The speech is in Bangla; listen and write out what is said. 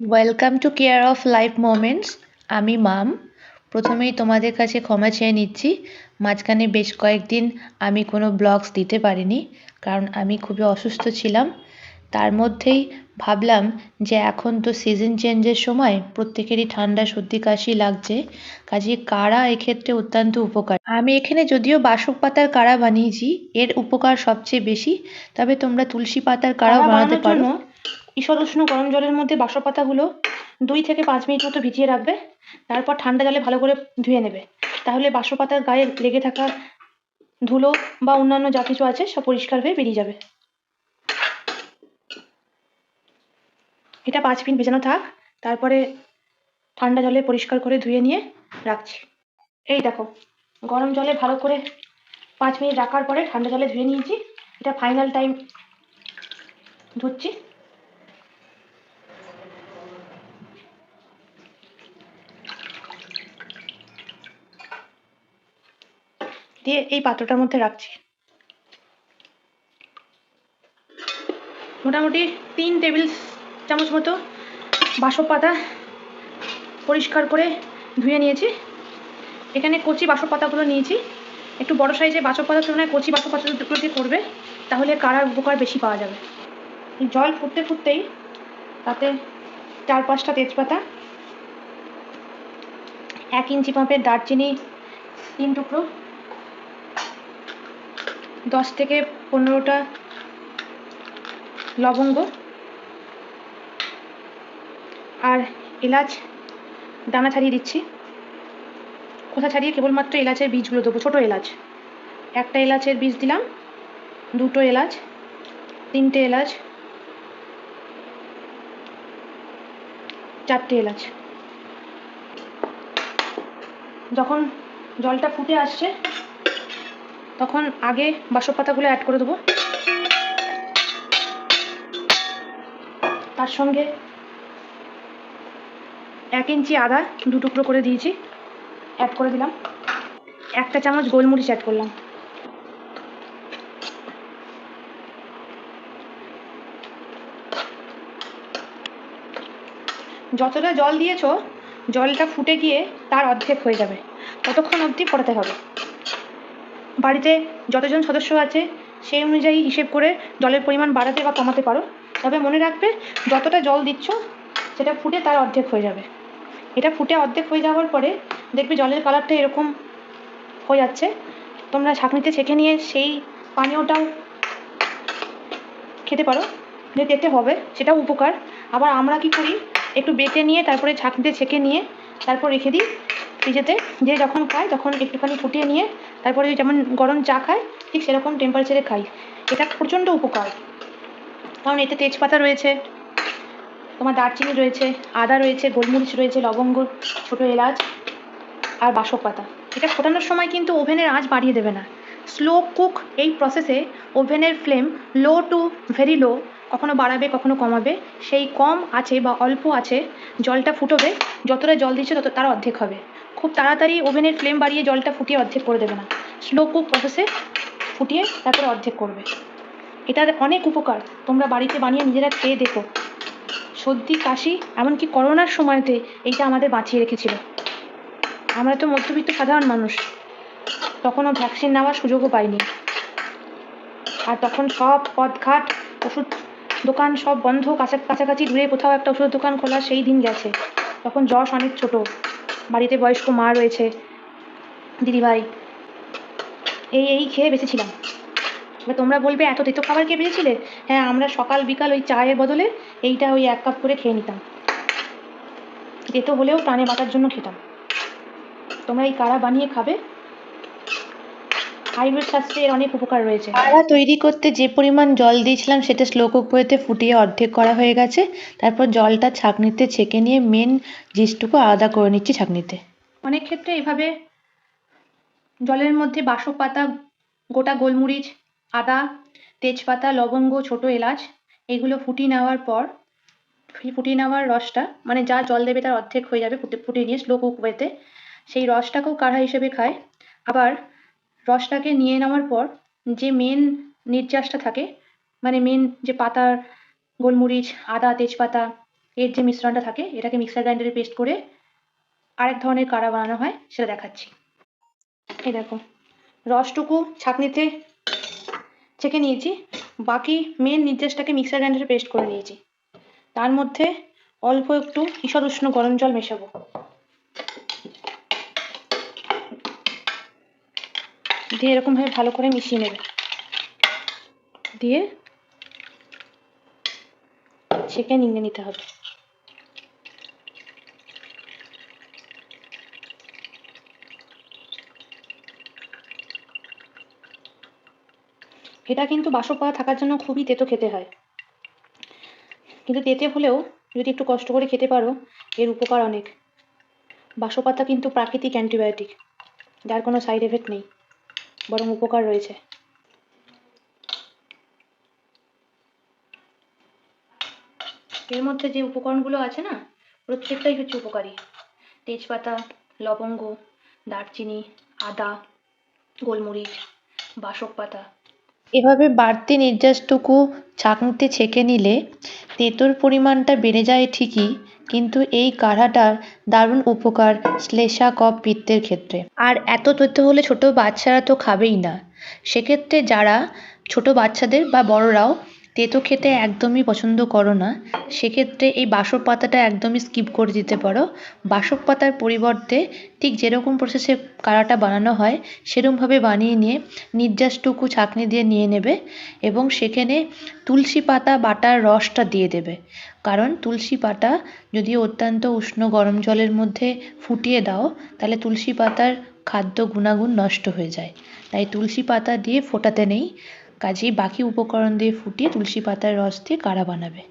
Welcome to care of life moments আমি মাম। প্রথমেই তোমাদের কাছে ক্ষমা চেয়ে নিচ্ছি। মাঝখানে বেশ কয়েকদিন আমি কোনো ব্লগস দিতে পারিনি কারণ আমি খুবই অসুস্থ ছিলাম। তার মধ্যেই ভাবলাম যে এখন তো সিজন চেঞ্জের সময় প্রত্যেকেরই ঠান্ডা সর্দি কাশি লাগছে। কাজে কাড়া এক্ষেত্রে অত্যন্ত উপকার? আমি এখানে যদিও বাসক পাতার কাড়া বানিয়েছি এর উপকার সবচেয়ে বেশি তবে তোমরা তুলসী পাতার কাড়াও কাড়া বানাতে পারো। জন্য উষ্ণ গরম জলের মধ্যে বাসক পাতাগুলো দুই থেকে পাঁচ মিনিট মতো ভিজিয়ে রাখবে, তারপর ঠান্ডা জলে ভালো করে ধুয়ে নেবে। তাহলে বাসক পাতার গায়ে লেগে থাকা ধুলো বা অন্যান্য যা কিছু আছে সব পরিষ্কার হয়ে বেরিয়ে যাবে। এটা পাঁচ মিনিট ভেজানো থাক, তারপরে ঠান্ডা জলে পরিষ্কার করে ধুয়ে নিয়ে রাখছি। এই দেখো, গরম জলে ভালো করে পাঁচ মিনিট রাখার পরে ঠান্ডা জলে ধুয়ে নিয়েছি। এটা ফাইনাল টাইম ধুচ্ছি। দিয়ে এই পাত্রটার মধ্যে রাখছি। মোটামুটি তিন টেবিল চামচ মতো বাসক পাতা পরিষ্কার করে ধুয়ে নিয়েছি। এখানে কচি বাসক পাতাগুলো নিয়েছি। একটু বড় সাইজে বাসক পাতার তুলনায় কচি বাসক পাতাগুলো দিয়ে করবে, তাহলে কারার উপকার বেশি পাওয়া যাবে। জল ফুটতে ফুটতেই তাতে চার পাঁচটা তেজপাতা, এক ইঞ্চি পাম্পের দারচিনি, তিন টুকরো দশ থেকে পনেরোটা লবঙ্গ আর এলাচ, দানা ছাড়িয়ে দিচ্ছি। কোথা ছাড়িয়ে কেবলমাত্র এলাচের বীজগুলো দেবো, ছোটো এলাচ। একটা এলাচের বীজ দিলাম, দুটো এলাচ, তিনটে এলাচ, চারটে এলাচ। যখন জলটা ফুটে আসছে তখন আগে বাসক পাতাগুলো অ্যাড করে দেবো। তার সঙ্গে এক ইঞ্চি আদা দু টুকরো করে দিয়েছি অ্যাড করে দিলাম। একটা চামচ গোলমরিচ অ্যাড করলাম। যতটা জল দিয়েছ, জলটা ফুটে গিয়ে তার অর্ধেক হয়ে যাবে। ততক্ষণ অবধি ফোটাতে হবে। বাড়িতে যতজন সদস্য আছে, সেই অনুযায়ী হিসেব করে জলের পরিমাণ বাড়াতে বা কমাতে পারো। তবে মনে রাখবে, যতটা জল দিচ্ছ, সেটা ফুটে তার অর্ধেক হয়ে যাবে। এটা ফুটে অর্ধেক হয়ে যাওয়ার পরে দেখবে জলের কালারটা এরকম হয়ে যাচ্ছে। তোমরা ছাঁকনিতে ছেঁকে নিয়ে সেই পানীয়টাও খেতে পারো। যে খেতে হবে, সেটাও উপকার। আবার আমরা কি করি, একটু বেটে নিয়ে তারপরে ছাঁকনিতে ছেঁকে নিয়ে তারপর রেখে দিই। ফ্রিজেতে যে যখন খায় তখন একটুখানি ফুটিয়ে নিয়ে তারপরে যেমন গরম চা খায় ঠিক সেরকম টেম্পারেচারে খাই। এটা প্রচণ্ড উপকার। কারণ এতে তেজপাতা রয়েছে, তোমার দারচিনি রয়েছে, আদা রয়েছে, গোলমরিচ রয়েছে, লবঙ্গ, ছোটো এলাচ আর বাসক পাতা এটা ফোটানোর সময় কিন্তু ওভেনের আঁচ বাড়িয়ে দেবে না। স্লো কুক এই প্রসেসে ওভেনের flame low to very low কখনো বাড়াবে, কখনো কমাবে। সেই কম আছে বা অল্প আছে, জলটা ফুটোবে, যতটা জল দিচ্ছে তত, তার অর্ধেক হবে। খুব তাড়াতাড়ি ওভেনের ফ্লেম বাড়িয়ে জলটা ফুটিয়ে অর্ধেক করে দেবে না। স্লো কুক প্রসেসে ফুটিয়ে তারপরে অর্ধেক করবে। এটার অনেক উপকার। তোমরা বাড়িতে বানিয়ে নিজেরা খেয়ে দেখো। সর্দি, কাশি, এমনকি করোনার সময়তে এইটা আমাদের বাঁচিয়ে রেখেছিল। আমরা তো মধ্যবিত্ত সাধারণ মানুষ। তখনও ভ্যাকসিন নেওয়ার সুযোগও পাইনি। আর তখন সব পথঘাট, ওষুধ দোকান সব বন্ধ কাছা কাছাকাছি দূরে কোথাও একটা ওষুধ দোকান খোলা, সেই দিন গেছে। তখন যশ অনেক ছোট। বাড়িতে বয়স্ক মা রয়েছে, দিদিভাই। এই এই খেয়ে বেঁচেছিলাম। এবার তোমরা বলবে, এত তেতো খাবার খেয়ে বেঁচেছিলে? হ্যাঁ আমরা সকাল বিকাল ওই চায়ের বদলে এইটা ওই এক কাপ করে খেয়ে নিতাম। তেতো হলেও প্রাণে বাঁচার জন্য খেতাম। তোমরা এই কারা বানিয়ে খাবে? আয়ুর্বেদ শাস্ত্রে এর অনেক উপকার রয়েছে। কাড়া তৈরি করতে যে পরিমাণ জল দিয়েছিলাম সেটা স্লো কুক ফুটিয়ে অর্ধেক করা হয়ে গেছে। তারপর জলটা ছাঁকনিতে ছেঁকে নিয়ে মেন জিনিসটুকু আলাদা করে নিচ্ছি ছাঁকনিতে। অনেক ক্ষেত্রে এভাবে জলের মধ্যে বাসক পাতা গোটা গোলমরিচ আদা তেজপাতা লবঙ্গ ছোটো এলাচ এগুলো ফুটিয়ে নেওয়ার পর ফুটিয়ে নেওয়ার রসটা মানে যা জল দেবে তার অর্ধেক হয়ে যাবে ফুটে ফুটিয়ে নিয়ে স্লো কুক ওয়েতে সেই রসটাকেও কাঢ়া হিসেবে খায়। আবার রসটাকে নিয়ে নেওয়ার পর যে মেন নির্যাসটা থাকে মানে মেন যে পাতার গোলমরিচ, আদা, তেজপাতা, এর যে মিশ্রণটা থাকে, এটাকে মিক্সার গ্রাইন্ডারে পেস্ট করে আরেক ধরনের কাড়া বানানো হয়, সেটা দেখাচ্ছি। এই দেখো, রসটুকু ছাঁকনিতে ছেঁকে নিয়েছি, বাকি মেন নির্দেশটাকে মিক্সার গ্রাইন্ডারে পেস্ট করে নিয়েছি। তার মধ্যে অল্প একটু ঈষৎ উষ্ণ গরম জল মেশাবো। দিয়ে এরকমভাবে ভালো করে মিশিয়ে নেবে। দিয়ে ছেঁকে নিংড়ে নিতে হবে। এটা কিন্তু বাসক পাতা থাকার জন্য খুবই তেতো খেতে হয়। কিন্তু তেতে হলেও যদি একটু কষ্ট করে খেতে পারো, এর উপকার অনেক। বাসক পাতা কিন্তু প্রাকৃতিক অ্যান্টিবায়োটিক, যার কোনো সাইড এফেক্ট নেই। বরং উপকার রয়েছে। এর মধ্যে যে উপকরণগুলো আছে না, প্রত্যেকটাই হচ্ছে উপকারী। তেজপাতা, লবঙ্গ, দারচিনি, আদা, গোলমরিচ, বাসক পাতা এভাবে বাড়তি নির্যাসটুকু ছাঁকনিতে ছেঁকে নিলে তেঁতোর পরিমাণটা বেড়ে যায় ঠিকই, কিন্তু এই কাঢ়াটার দারুণ উপকার শ্লেষা কফ পিত্তের ক্ষেত্রে। আর এত তথ্য হলে ছোট বাচ্চারা তো খাবেই না। সেক্ষেত্রে যারা ছোট বাচ্চাদের বা বড়রাও তেতো খেতে একদমই পছন্দ করো না। সেক্ষেত্রে এই বাসক পাতাটা একদমই স্কিপ করে দিতে পারো। বাসক পাতার পরিবর্তে ঠিক যেরকম প্রসেসে কাড়াটা বানানো হয়, সেরকমভাবে বানিয়ে নিয়ে নির্যাসটুকু ছাঁকনি দিয়ে নিয়ে নেবে এবং সেখানে তুলসী পাতা বাটার রসটা দিয়ে দেবে। কারণ তুলসী পাতা যদি অত্যন্ত উষ্ণ গরম জলের মধ্যে ফুটিয়ে দাও, তাহলে তুলসী পাতার খাদ্য গুণাগুণ নষ্ট হয়ে যায়। তাই তুলসী পাতা দিয়ে ফোটাতে নেই। কাজেই বাকি উপকরণ দিয়ে ফুটিয়ে তুলসী পাতার রস দিয়ে কাড়া বানাবে।